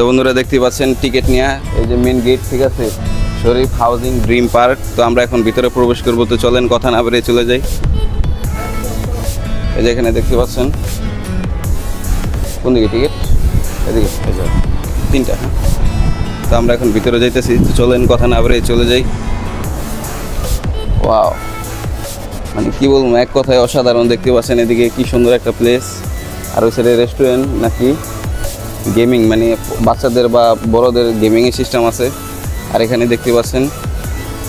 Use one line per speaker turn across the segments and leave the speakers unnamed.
তো বন্ধুরা দেখতে পাচ্ছেন টিকিট নিয়ে, এই যে মেন গেট ঠিক আছে? শরীফ হাউজিং ড্রিম পার্ক তো আমরা এখন ভিতরে প্রবেশ করব, তো চলেন কথা না বেরিয়ে চলে যাই। এই যে এখানে দেখতে পাচ্ছেন, কোন দিকে টিকিট এদিকে তিনটা হ্যাঁ? তো আমরা এখন ভিতরে যাইতেছি, তো চলেন কথা না বেরিয়ে চলে যাই। ওয়াও মানে কি বলব, এক কথায় অসাধারণ দেখতে পাচ্ছেন এদিকে, কি সুন্দর একটা প্লেস আর ওই সাইডে রেস্টুরেন্ট নাকি? গেমিং মানে বাচ্চাদের বা বড়দের গেমিংয়ের সিস্টেম আছে। আর এখানে দেখতে পাচ্ছেন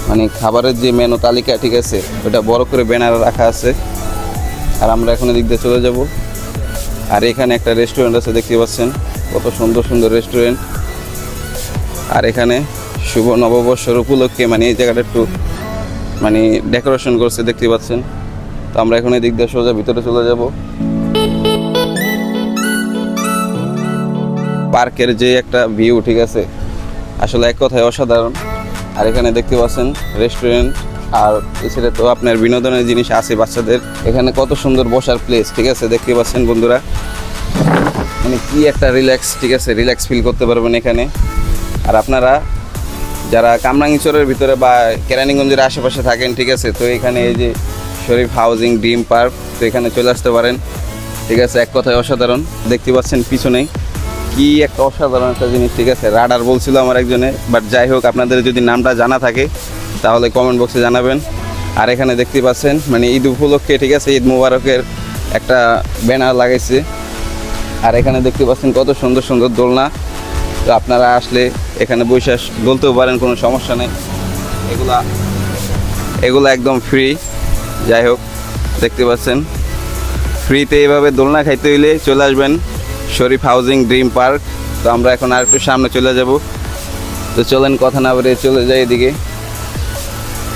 মানে খাবারের যে মেনু তালিকা, ঠিক আছে, ওটা বড় করে ব্যানার রাখা আছে। আর আমরা এখন এদিক দিয়ে চলে যাব। আর এখানে একটা রেস্টুরেন্ট আছে, দেখতে পাচ্ছেন, কত সুন্দর সুন্দর রেস্টুরেন্ট আর এখানে শুভ নববর্ষের উপলক্ষে মানে এই জায়গাটা একটু মানে ডেকোরেশন করছে, দেখতে পাচ্ছেন। তো আমরা এখন এদিক দিয়ে সোজা ভিতরে চলে যাব। পার্কের যে একটা ভিউ, ঠিক আছে? আসলে এক কথায় অসাধারণ। আর এখানে দেখতে পাচ্ছেন রেস্টুরেন্ট আর এছাড়া তো আপনার বিনোদনের জিনিস আছে বাচ্চাদের। এখানে কত সুন্দর বসার প্লেস ঠিক আছে? দেখতে পাচ্ছেন বন্ধুরা? মানে কি একটা রিল্যাক্স ঠিক আছে? রিল্যাক্স ফিল করতে পারবেন এখানে। আর আপনারা যারা কামরাঙ্গিচরের ভিতরে বা কেরানীগঞ্জের আশেপাশে থাকেন, ঠিক আছে? তো এখানে এই যে শরীফ হাউজিং ড্রিম পার্ক, তো এখানে চলে আসতে পারেন। ঠিক আছে? এক কথায় অসাধারণ। দেখতে পাচ্ছেন পিছনেই। কি একটা অসাধারণ একটা জিনিস, ঠিক আছে? রাডার বলছিল আমার একজনে বাট যাই হোক, আপনাদের যদি নামটা জানা থাকে, তাহলে কমেন্ট বক্সে জানাবেন। আর এখানে দেখতে পাচ্ছেন মানে ঈদ উপলক্ষে, ঠিক আছে, ঈদ মুবারকের একটা ব্যানার লাগাইছে। আর এখানে দেখতে পাচ্ছেন কত সুন্দর সুন্দর দোলনা। তো আপনারা আসলে এখানে বসে দোলতেও পারেন, কোনো সমস্যা নেই। এগুলা, এগুলো একদম ফ্রি যাই হোক, দেখতে পাচ্ছেন। ফ্রিতে এইভাবে দোলনা খাইতে হইলে চলে আসবেন। Sharif housing dream park. তো আমরা এখন আর একটু সামনে চলে যাব। তো চলেন কথা না বলে চলে যাই এদিকে।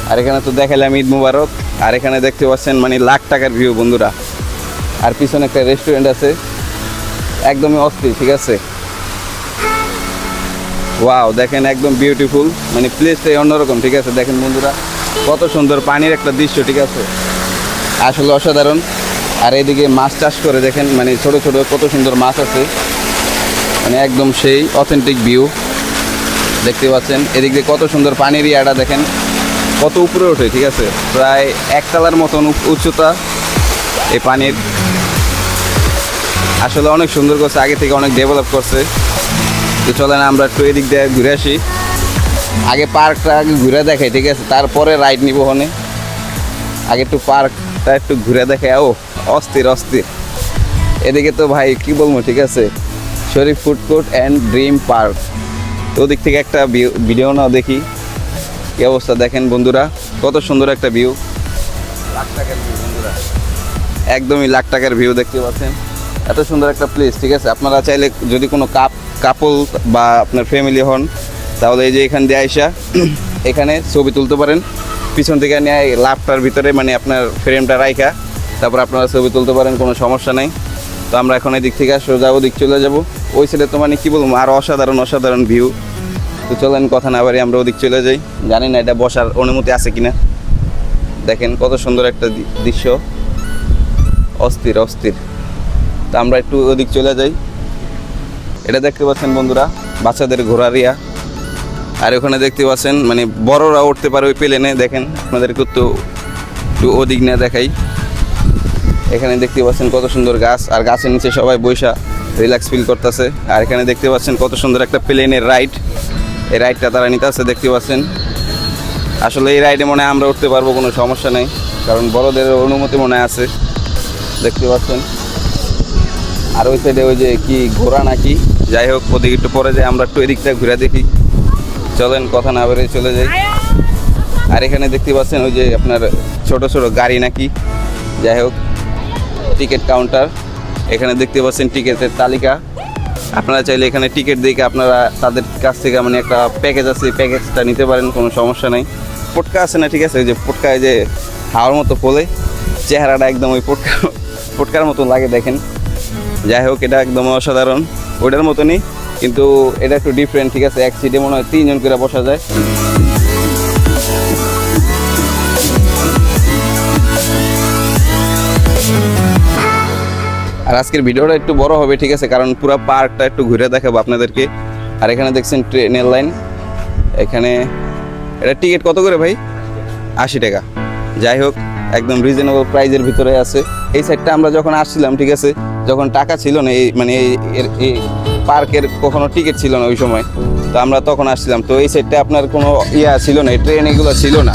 আর এখানে তো দেখালাম ঈদ মুবারক। আর এখানে দেখতে পাচ্ছেন মানে লাখ টাকার ভিউ বন্ধুরা। আর পিছনে একটা রেস্টুরেন্ট আছে। একদমই অস্থির, ঠিক আছে? ওয়াও দেখেন একদম বিউটিফুল মানে প্লেসটাই অন্যরকম, ঠিক আছে? দেখেন বন্ধুরা, কত সুন্দর পানির একটা দৃশ্য, ঠিক আছে? আসলে অসাধারণ। আর এদিকে মাছ চাষ করে দেখেন মানে ছোট ছোট কত সুন্দর মাছ আছে। মানে একদম সেই অথেন্টিক ভিউ দেখতে পাচ্ছেন। এদিক দিয়ে কত সুন্দর পানির ইয়াটা দেখেন, কত উপরে ওঠে, ঠিক আছে? প্রায় একতলার মতন উচ্চতা এই পানির। আসলে অনেক সুন্দর করছে, আগে থেকে অনেক ডেভেলপ করছে। তো চলেন আমরা একটু এদিক দিয়ে ঘুরে আসি। আগে পার্কটা আগে ঘুরে দেখাই, ঠিক আছে? তারপরে রাইড নিব ওখানে। আগে একটু পার্কটা একটু ঘুরে দেখে ও অস্থির অস্থির। এদিকে তো ভাই কি বলব ঠিক আছে? Sharif food court and dream park. তো ওদিক থেকে একটা ভিডিও নাও দেখি। কি অবস্থা দেখেন বন্ধুরা? কত সুন্দর একটা ভিউ। লাখ টাকার ভিউ বন্ধুরা। একদমই লাখ টাকার ভিউ দেখতে পাচ্ছেন। এত সুন্দর একটা প্লেস ঠিক আছে? আপনারা চাইলে যদি কোনো কাপ কাপল বা আপনার ফ্যামিলি হন তাহলে এই যে এখান দিয়ে আইসা এখানে ছবি তুলতে পারেন। পিছন থেকে নিয়ে লাভটার ভিতরে মানে আপনার ফ্রেমটা রাইখা, তারপর আপনারা ছবি তুলতে পারেন, কোনো সমস্যা নাই। তো আমরা এখন এদিক থেকে সোজা ওদিক চলে যাব। ওই সাইডে তো মানে কী বলব, আর অসাধারণ অসাধারণ ভিউ তো চলেন, কথা না বাড়ি আমরা ওদিক চলে যাই। জানি না এটা বসার অনুমতি আছে কিনা। দেখেন কত সুন্দর একটা দৃশ্য। অস্থির অস্থির। তা আমরা একটু ওদিক চলে যাই। এটা দেখতে পাচ্ছেন বন্ধুরা, বাচ্চাদের ঘোরারিয়া আর ওখানে দেখতে পাচ্ছেন মানে বড়রা উঠতে পারে ওই প্লেনে, দেখেন, আপনাদেরকে একটু একটু ওদিক না দেখাই। এখানে দেখতে পাচ্ছেন কত সুন্দর গাছ, আর গাছের নিচে সবাই বৈশা রিল্যাক্স ফিল করতেছে। আর এখানে দেখতে পাচ্ছেন কত সুন্দর একটা প্লেনের রাইড এই রাইডটা তারা নিতে আসছে দেখতে পাচ্ছেন। আসলে এই রাইডে মনে হয় আমরা উঠতে পারব, কোনো সমস্যা নেই, কারণ বড়দের অনুমতি মনে আছে। দেখতে পাচ্ছেন। আর ওই সাইডে ওই যে কি ঘোড়া নাকি? যাই হোক, ওদিকে একটু পরে যাই, আমরা একটু এদিকটা ঘুরে দেখি। চলেন, কথা না বেরিয়ে চলে যাই। আর এখানে দেখতে পাচ্ছেন ওই যে আপনার ছোট ছোট গাড়ি নাকি? যাই হোক, টিকিট কাউন্টার। এখানে দেখতে পাচ্ছেন টিকিটের তালিকা। আপনারা চাইলে এখানে টিকিট দেখে আপনারা তাদের কাছ থেকে মানে একটা প্যাকেজ আছে প্যাকেজটা নিতে পারেন, কোনো সমস্যা নেই। পটকা আছে না, ঠিক আছে? ওই যে পটকায় যে হাওয়ার মতো ফলে চেহারাটা একদম ওই পটকা পটকার মতো লাগে দেখেন। যাই হোক, এটা একদম অসাধারণ। ওইটার মতনই কিন্তু এটা একটু ডিফারেন্ট ঠিক আছে? এক সিটে মনে হয় তিনজন করে বসা যায়। আর আজকের ভিডিওটা একটু বড় হবে, ঠিক আছে? কারণ পুরো পার্কটা একটু ঘুরে দেখাবো আপনাদেরকে। আর এখানে দেখছেন ট্রেনের লাইন। এখানে এটা টিকিট কত করে ভাই? আশি টাকা। যাই হোক, একদম রিজনেবল প্রাইজের ভিতরে আছে। এই সাইডটা আমরা যখন আসছিলাম, ঠিক আছে? যখন টাকা ছিল না, এই মানে এই পার্কের কখনো টিকিট ছিল না ওই সময়। তো আমরা তখন আসছিলাম। তো এই সাইডটা আপনার কোনো ইয়া ছিল না ট্রেন এগুলো ছিল না।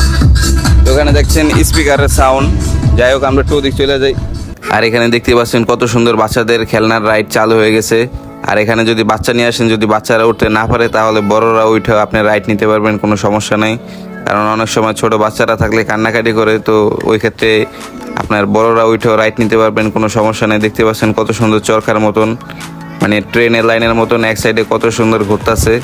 তো ওখানে দেখছেন স্পিকারের সাউন্ড যাই হোক, আমরা টু ওদিক চলে যাই। আর এখানে দেখতে পাচ্ছেন কত সুন্দর বাচ্চাদের খেলনার রাইড চালু হয়ে গেছে। আর এখানে যদি বাচ্চা নিয়ে আসেন, যদি বাচ্চারা উঠতে না পারে, তাহলে বড়রা উঠে আপনি রাইড নিতে পারবেন, কোনো সমস্যা নেই। কারণ অনেক সময় ছোট বাচ্চারা থাকলে কান্নাকাটি করে, তো ওই ক্ষেত্রে আপনার বড়রা উঠেও রাইড নিতে পারবেন, কোনো সমস্যা নেই। দেখতে পাচ্ছেন কত সুন্দর চরকার মতন। মানে ট্রেনের লাইনের মতন এক সাইডে কত সুন্দর ঘুরতেছে।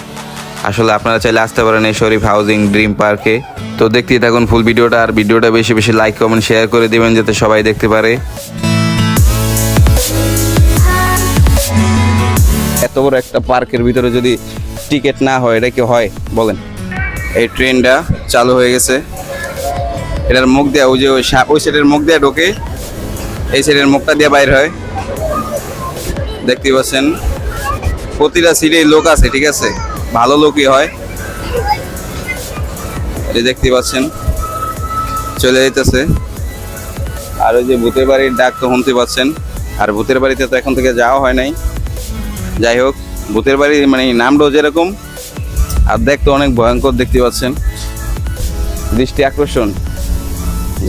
আসলে আপনারা চাইলে আসতে পারেন এই শরীফ হাউজিং ড্রিম পার্কে। তো দেখতেই থাকুন ফুল ভিডিওটা, আর ভিডিওটা বেশি বেশি লাইক কমেন্ট শেয়ার করে দিবেন যাতে সবাই দেখতে পারে। এত বড় একটা পার্কের ভিতরে যদি টিকিট না হয়, এটা কি হয়? বলেন। এই ট্রেনটা চালু হয়ে গেছে। এটার মুখ দেওয়া ওই যে ওই সাইডের মুখ দেওয়া ঢোকে, এই সাইডের মুখটা দিয়ে বাইর হয়। দেখতে পাচ্ছেন, প্রতিটা সিটে লোক আছে, ঠিক আছে? ভালো লোকই হয়। এই দেখতে পাচ্ছেন, চলে যাইতেছে। আর ওই যে ভূতের বাড়ির ডাক তো শুনতে পাচ্ছেন। আর ভূতের বাড়িতে তো এখন থেকে যাওয়া হয় নাই। যাই হোক, ভূতের বাড়ি মানে নামটাও যেরকম, আর দেখতে অনেক ভয়ঙ্কর দেখতে পাচ্ছেন। দৃষ্টি আকর্ষণ।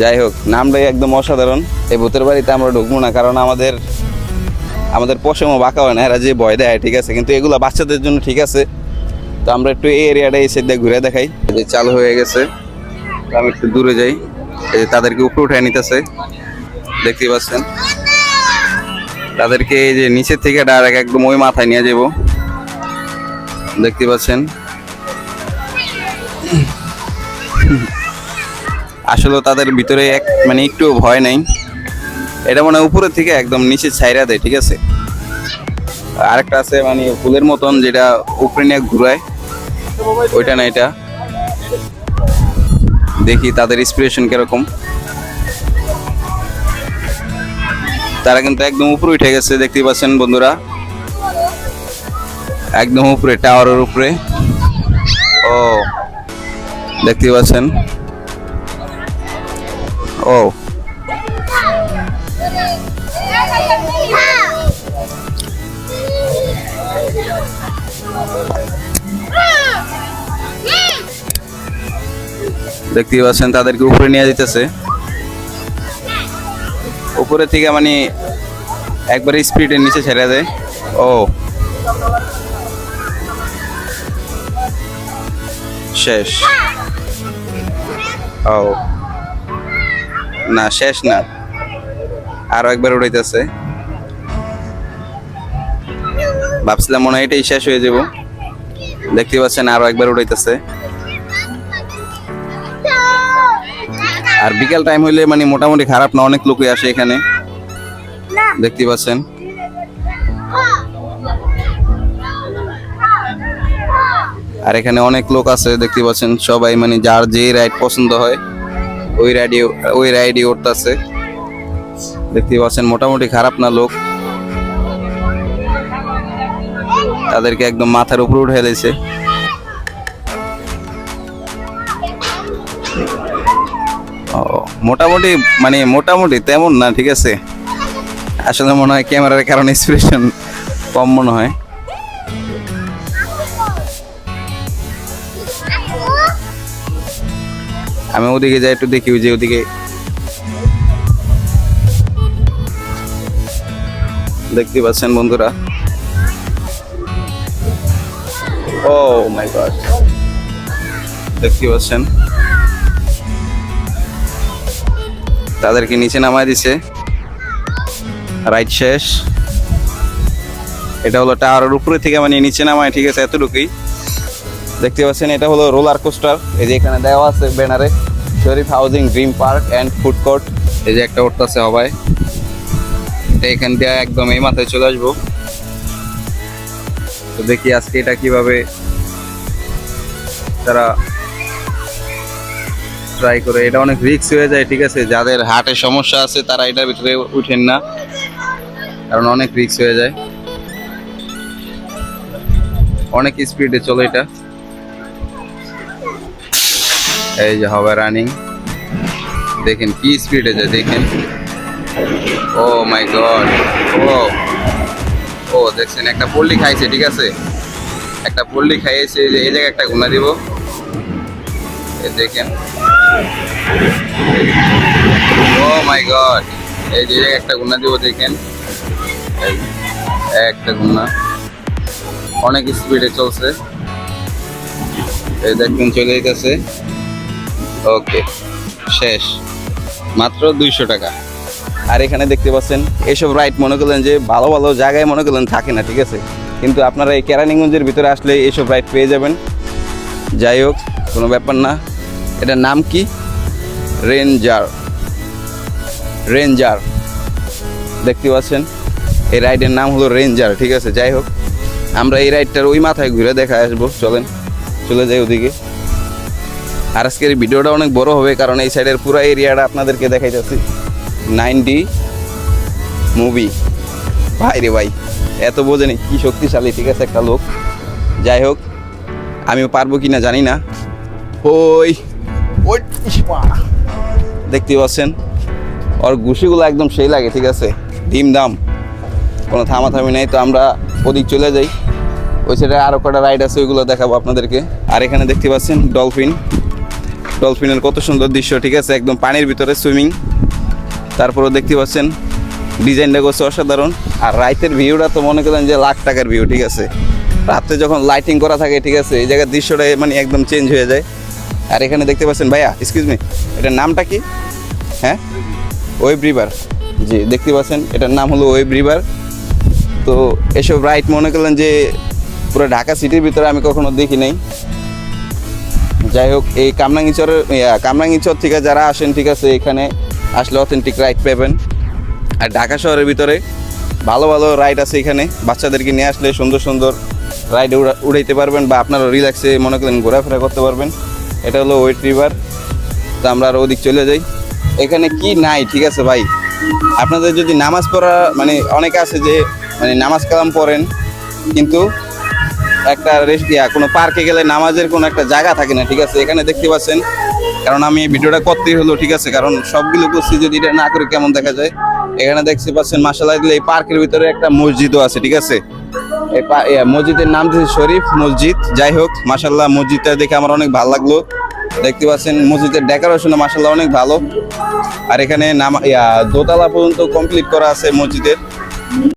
যাই হোক, নামটাই একদম অসাধারণ। এই ভূতের বাড়িতে আমরা ঢুকবো না, কারণ আমাদের আমাদের পশমও বাঁকা হয় না, এরা যে ভয় দেয়, ঠিক আছে? কিন্তু এগুলো বাচ্চাদের জন্য ঠিক আছে। তো আমরা একটু এই এরিয়াটা সাইড দিয়ে ঘুরে দেখাই। যে চালু হয়ে গেছে আমি একটু দূরে যাই। এই যে তাদেরকে উপরে উঠে নিতেছে। দেখতেই পাচ্ছেন? তাদেরকে এই যে নিচের থেকে ডাইরেক্ট একদম ওই মাথায় নিয়ে যাব। দেখতে পাচ্ছেন? আসলে তাদের ভিতরে এক মানে একটু ভয় নাই। এটা মানে উপরের থেকে একদম নিচে ছাইরা দেয়, ঠিক আছে? আরেকটা আছে মানে ফুলের মতন যেটা উপরে নিয়ে ঘুরায়। ওইটা না এটা। দেখি তাদের ইন্সপিরেশন কীরকম। তারা কিন্তু একদম উপরে উঠে গেছে দেখতে পাচ্ছেন বন্ধুরা। একদম উপরে, টাওয়ারের উপরে। ও দেখতে পাচ্ছেন। ও দেখতে পাচ্ছেন, তাদেরকে উপরে নিয়ে যেতেছে উপরে থেকে মানে একবারে স্পিডের নিচে ছেড়ে দেয়। ও। শেষ। ও। না, শেষ না। আরও একবার উড়াইতেছে। ভাবছিলাম মনে হয় এটাই শেষ হয়ে যাব। দেখতে পাচ্ছেন আরও একবার উড়াইতেছে। আর বিকেল টাইম হইলে মানে মোটামুটি খারাপ না, অনেক লোকই আসে এখানে। দেখতে পাচ্ছেন। আর এখানে অনেক লোক আছে, দেখতে পাচ্ছেন সবাই মানে যার যে রাইড পছন্দ হয়, ওই রাইডে ওই রাইডে উঠতেছে দেখতে পাচ্ছেন মোটামুটি খারাপ না লোক। তাদেরকে একদম মাথার উপরে উঠে দিয়েছে। মোটামুটি মানে মোটামুটি তেমন না, ঠিক আছে? আসলে মনে হয় ক্যামেরার কারণে ইন্সপিরেশন কম মনে হয়। আমি ওদিকে যাই, একটু দেখি যে ওদিকে। দেখতে পাচ্ছেন বন্ধুরা? ও মাই দেখতে পাচ্ছেন। তাদেরকে নিচে নামায় দিছে। রাইট শেষ। এটা হলো টাওয়ারের উপরে থেকে মানে নিচে নামায়, ঠিক আছে, এতটুকুই। দেখতে পাচ্ছেন, এটা হলো রোলার কোস্টার। এই যে এখানে দেওয়া আছে ব্যানারে, Sharif housing dream park and food court. এই যে একটা উঠতেছে এটা এখান দিয়ে একদম এই মাথায় চলে আসব। তো দেখি আজকে এটা কীভাবে তারা ট্রাই করে। এটা অনেক রিক্স হয়ে যায়, ঠিক আছে? যাদের হার্টের সমস্যা আছে, তারা এটার ভিতরে উঠেন না। কারণ অনেক রিক্স হয়ে যায়। অনেক স্পিডে চলে এটা। এই যে হবে রানিং দেখেন কি স্পিডে যায়, দেখেন। ও মাই গড ও ও, দেখছেন, একটা পল্লি খাইছে, ঠিক আছে? একটা পল্লি খাইয়েছে, এই জায়গায় একটা গুণা দিব। দেখেন। ও মাই গড, এই যে জায়গায় একটা গুণা দিব, দেখেন। একটা গুণা অনেক স্পিডে চলছে। এই দেখবেন চলে যেতেছে ওকে, শেষ। মাত্র দুইশো টাকা। আর এখানে দেখতে পাচ্ছেন এইসব রাইড মনে করলেন যে ভালো ভালো জায়গায় মনে করলেন থাকে না, ঠিক আছে? কিন্তু আপনারা এই কেরানীগঞ্জের ভিতরে আসলে এইসব রাইড পেয়ে যাবেন। যাই হোক, কোনো ব্যাপার না। এটার নাম কি? রেঞ্জার রেঞ্জার দেখতে পাচ্ছেন, এই রাইডের নাম হলো রেঞ্জার ঠিক আছে? যাই হোক, আমরা এই রাইডটার ওই মাথায় ঘুরে দেখা আসব, চলেন, চলে যাই ওদিকে। আর আজকের ভিডিওটা অনেক বড় হবে, কারণ এই সাইডের পুরো এরিয়াটা আপনাদেরকে দেখাইতেছি। Nine D movie. ভাই রে ভাই, এত বোঝে বোঝেনি, কি শক্তিশালী, ঠিক আছে একটা লোক। যাই হোক, আমি পারব কি না জানি না। ওই ওই। দেখতে পাচ্ছেন, ওর ঘুষিগুলো একদম সেই লাগে, ঠিক আছে। ডিম দাম, কোনো থামাথামি নেই। তো আমরা ওদিক চলে যাই। ওই সাইডে আরও কটা রাইড আছে, ওইগুলো দেখাবো আপনাদেরকে। আর এখানে দেখতে পাচ্ছেন ডলফিন ডলফিনের কত সুন্দর দৃশ্য, ঠিক আছে? একদম পানির ভিতরে সুইমিং তারপরেও দেখতে পাচ্ছেন, ডিজাইনটা করছে অসাধারণ। আর রাইতের ভিউটা তো মনে করেন যে লাখ টাকার ভিউ, ঠিক আছে? রাত্রে যখন লাইটিং করা থাকে, ঠিক আছে, এই জায়গার দৃশ্যটা মানে একদম চেঞ্জ হয়ে যায়। আর এখানে দেখতে পাচ্ছেন, ভাইয়া এক্সকিউজ মি এটার নামটা কি? হ্যাঁ? ওয়েব রিভার জি, দেখতে পাচ্ছেন, এটার নাম হলো ওয়েব রিভার তো এসব রাইড মনে করলেন যে পুরো ঢাকা সিটির ভিতরে আমি কখনো দেখি নাই। যাই হোক, এই কামরাঙ্গিচরের কামরাঙ্গিচর থেকে যারা আসেন, ঠিক আছে, এখানে আসলে অথেন্টিক রাইড পাবেন। আর ঢাকা শহরের ভিতরে ভালো ভালো রাইড আছে এখানে। বাচ্চাদেরকে নিয়ে আসলে সুন্দর সুন্দর রাইড উড়াইতে পারবেন বা আপনারা রিল্যাক্সে মনে করেন ঘোরাফেরা করতে পারবেন। এটা হলো ওয়েট রিভার তো আমরা আর ওদিক চলে যাই। এখানে কি নাই, ঠিক আছে ভাই? আপনাদের যদি নামাজ পড়া মানে অনেকে আছে যে মানে নামাজ কালাম পড়েন, কিন্তু একটা রেস্ট কোনো পার্কে গেলে নামাজের কোনো একটা জায়গা থাকে না, ঠিক আছে? এখানে দেখতে পাচ্ছেন কারণ আমি এই ভিডিওটা করতেই হলো, ঠিক আছে? কারণ সবগুলো করছি যদি এটা না করে কেমন দেখা যায়? এখানে দেখতে পাচ্ছেন মাসাল্লাহ এই পার্কের ভিতরে একটা মসজিদও আছে, ঠিক আছে? মসজিদের নাম দিয়েছে শরীফ মসজিদ। যাই হোক মাসাল্লাহ মসজিদটা দেখে আমার অনেক ভালো লাগল। দেখতে পাচ্ছেন, মসজিদের ডেকোরেশনও মাসাল্লাহ অনেক ভালো। আর এখানে নাম দোতলা পর্যন্ত কমপ্লিট করা আছে মসজিদের।